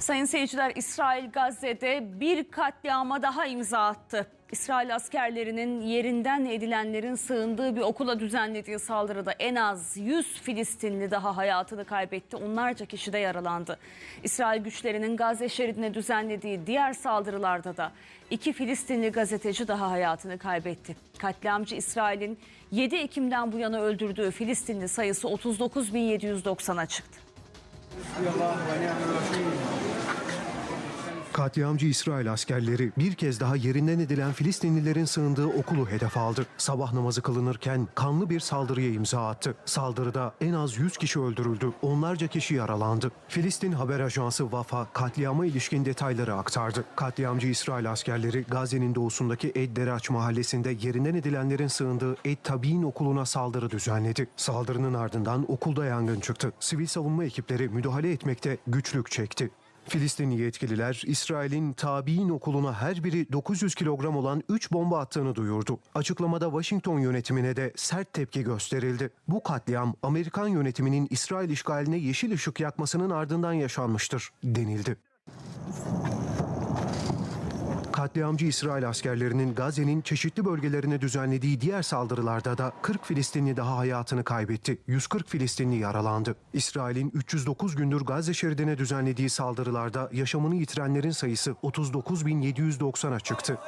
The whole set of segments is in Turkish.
Sayın seyirciler İsrail Gazze'de bir katliama daha imza attı. İsrail askerlerinin yerinden edilenlerin sığındığı bir okula düzenlediği saldırıda en az 100 Filistinli daha hayatını kaybetti. Onlarca kişi de yaralandı. İsrail güçlerinin Gazze şeridine düzenlediği diğer saldırılarda da iki Filistinli gazeteci daha hayatını kaybetti. Katliamcı İsrail'in 7 Ekim'den bu yana öldürdüğü Filistinli sayısı 39.790'a çıktı. Katliamcı İsrail askerleri bir kez daha yerinden edilen Filistinlilerin sığındığı okulu hedef aldı. Sabah namazı kılınırken kanlı bir saldırıya imza attı. Saldırıda en az 100 kişi öldürüldü, onlarca kişi yaralandı. Filistin haber ajansı Vafa katliama ilişkin detayları aktardı. Katliamcı İsrail askerleri Gazze'nin doğusundaki Ed Deraç mahallesinde yerinden edilenlerin sığındığı Ed Tabi'in okuluna saldırı düzenledi. Saldırının ardından okulda yangın çıktı. Sivil savunma ekipleri müdahale etmekte güçlük çekti. Filistinli yetkililer İsrail'in tabi'in okuluna her biri 900 kilogram olan 3 bomba attığını duyurdu. Açıklamada Washington yönetimine de sert tepki gösterildi. Bu katliam Amerikan yönetiminin İsrail işgaline yeşil ışık yakmasının ardından yaşanmıştır denildi. Katliamcı İsrail askerlerinin Gazze'nin çeşitli bölgelerine düzenlediği diğer saldırılarda da 40 Filistinli daha hayatını kaybetti. 140 Filistinli yaralandı. İsrail'in 309 gündür Gazze şeridine düzenlediği saldırılarda yaşamını yitirenlerin sayısı 39.790'a çıktı.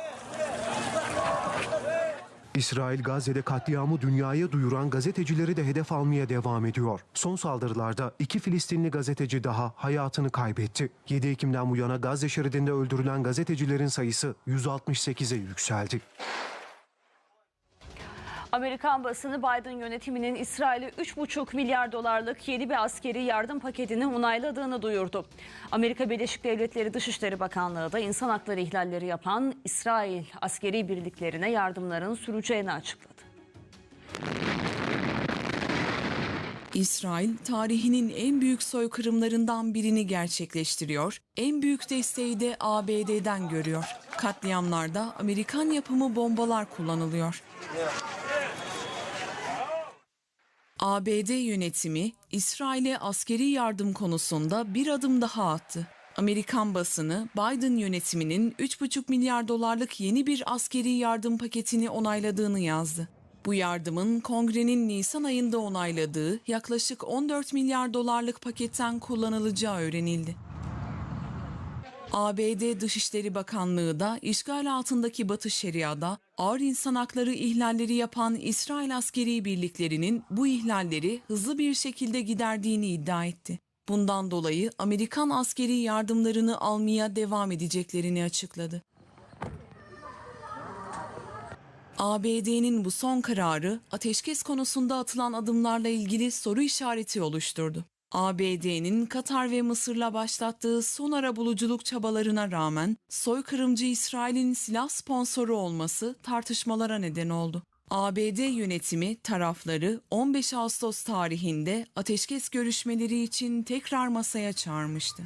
İsrail Gazze'de katliamı dünyaya duyuran gazetecileri de hedef almaya devam ediyor. Son saldırılarda iki Filistinli gazeteci daha hayatını kaybetti. 7 Ekim'den bu yana Gazze şeridinde öldürülen gazetecilerin sayısı 168'e yükseldi. Amerikan basını Biden yönetiminin İsrail'e 3,5 milyar dolarlık yeni bir askeri yardım paketini onayladığını duyurdu. Amerika Birleşik Devletleri Dışişleri Bakanlığı da insan hakları ihlalleri yapan İsrail askeri birliklerine yardımların süreceğini açıkladı. İsrail tarihinin en büyük soykırımlarından birini gerçekleştiriyor. En büyük desteği de ABD'den görüyor. Katliamlarda Amerikan yapımı bombalar kullanılıyor. ABD yönetimi İsrail'e askeri yardım konusunda bir adım daha attı. Amerikan basını Biden yönetiminin 3,5 milyar dolarlık yeni bir askeri yardım paketini onayladığını yazdı. Bu yardımın kongrenin Nisan ayında onayladığı yaklaşık 14 milyar dolarlık paketten kullanılacağı öğrenildi. ABD Dışişleri Bakanlığı da işgal altındaki Batı Şeria'da ağır insan hakları ihlalleri yapan İsrail askeri birliklerinin bu ihlalleri hızlı bir şekilde giderdiğini iddia etti. Bundan dolayı Amerikan askeri yardımlarını almaya devam edeceklerini açıkladı. ABD'nin bu son kararı ateşkes konusunda atılan adımlarla ilgili soru işareti oluşturdu. ABD'nin Katar ve Mısır'la başlattığı son arabuluculuk çabalarına rağmen soykırımcı İsrail'in silah sponsoru olması tartışmalara neden oldu. ABD yönetimi tarafları 15 Ağustos tarihinde ateşkes görüşmeleri için tekrar masaya çağırmıştı.